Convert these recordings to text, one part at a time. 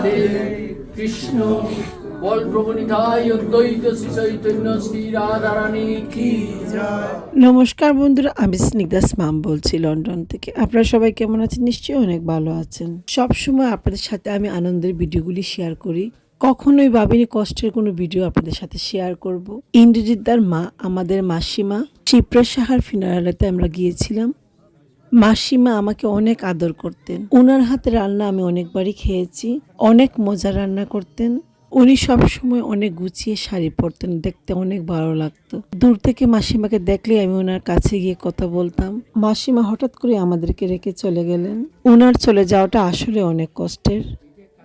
রাধে কৃষ্ণ নমস্কার বন্ধুরা, আমি স্নিগ্ধা স্মাম বলছি লন্ডন থেকে। আপনারা সবাই কেমন আছেন? নিশ্চয়ই অনেক ভালো আছেন। সব সময় আপনাদের সাথে আমি আনন্দের ভিডিওগুলি শেয়ার করি। কখনোই ভাবিনি কষ্টের কোনো ভিডিও আপনাদের সাথে শেয়ার করব। ইন্দ্রজিৎদার মা, আমাদের মাসিমা, শিপ্রা সাহার ফিনারালেতে আমরা গিয়েছিলাম। মাসিমা আমাকে অনেক আদর করতেন। ওনার হাতে রান্না আমি অনেকবারই খেয়েছি, অনেক মজা রান্না করতেন। উনি সবসময় অনেক গুছিয়ে শাড়ি পরতেন, দেখতে অনেক ভালো লাগতো। দূর থেকে মাসিমাকে দেখলে আমি ওনার কাছে গিয়ে কথা বলতাম। মাসিমা হঠাৎ করে আমাদেরকে রেখে চলে গেলেন। ওনার চলে যাওয়াটা আসলে অনেক কষ্টের।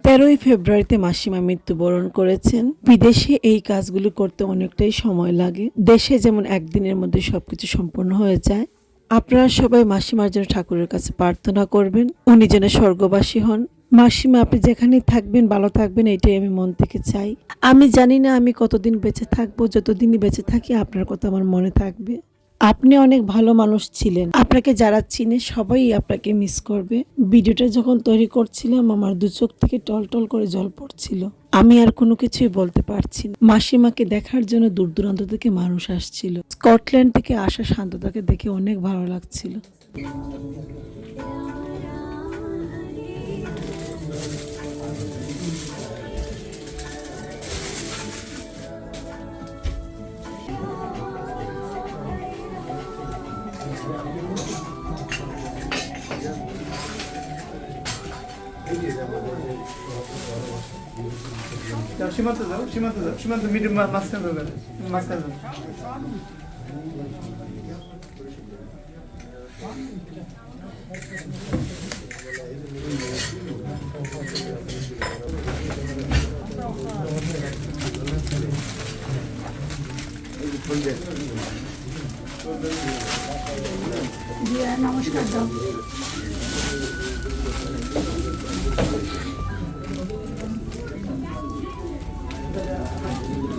তেরোই ফেব্রুয়ারিতে মাসিমা মৃত্যুবরণ করেছেন। বিদেশে এই কাজগুলো করতে অনেকটাই সময় লাগে। দেশে যেমন একদিনের মধ্যে সবকিছু সম্পূর্ণ হয়ে যায় আপনারা সবাই মাসিমার জন্য ঠাকুরের কাছে প্রার্থনা করবেন। উনি যেন স্বর্গবাসী হন। মাসিমা, আপনি যেখানেই থাকবেন, ভালো থাকবেন, এটাই আমি মন থেকে চাই। আমি জানি না আমি কতদিন বেঁচে থাকব, যতদিনই বেঁচে থাকি আপনার কথা আমার মনে থাকবে। আপনি অনেক ভালো মানুষ ছিলেন। আপনাকে যারা চিনে সবাই আপনাকে মিস করবে। ভিডিওটা যখন তৈরি করছিলাম, আমার দু চোখ থেকে টল টল করে জল পড়ছিল। আমি আর কোনো কিছুই বলতে পারছি না। মাসিমাকে দেখার জন্য দূর দূরান্ত থেকে মানুষ আসছিল। স্কটল্যান্ড থেকে আসা শান্ততাকে দেখে অনেক ভালো লাগছিল। যাও সীমান্ত যাও সীমান্ত যাও সীমান্ত মিডিয়াম মাঝখানে যাবে মাঝখানে যাও দাদা আসো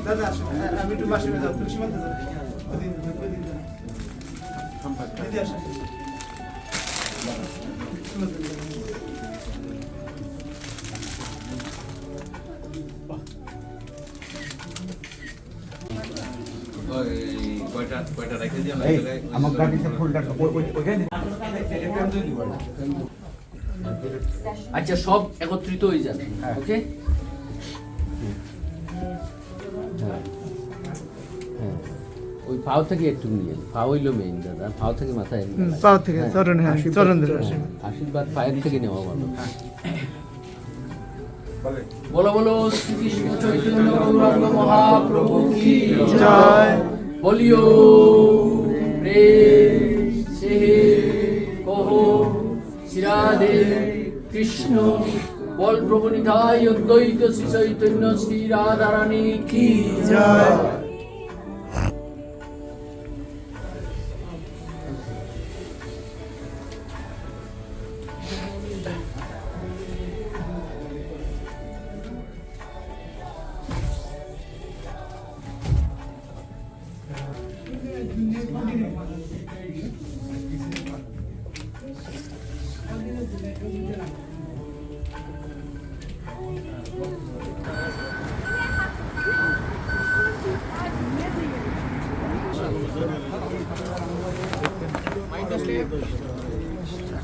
হ্যাঁ, আমি একটু মাসে যাও তুমি সীমান্ত যাও। ওদিন ওদিন দিদি আসো সীমান্ত যাও। এই আমার গাড়িতে ফোল্ডার ওইখানে আচ্ছা সব একত্রিত হয়ে যাবে ওকে ওই পাও থেকে একটু নিয়ে পাও হইল মেইন দাদা। পাও থেকে মাথায় পাও থেকে হ্যাঁ, চরণ হ্যাঁ চরণ ধরে হ্যাঁ, আশীর্বাদ পায়ের থেকে নেওয়া ভালো। বলো। বলো শ্রীকৃষ্ণ চৈতন্য গৌরাঙ্গ মহাপ্রভু কি জয়। বলিও প্রেম সে কহো শ্রীরাধে কৃষ্ণ। বল প্রভু নিতাই অদ্বৈত শ্রী চৈতন্য শ্রী রাধারানী কি জয়?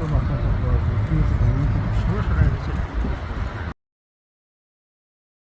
у нас на тут. Слышали,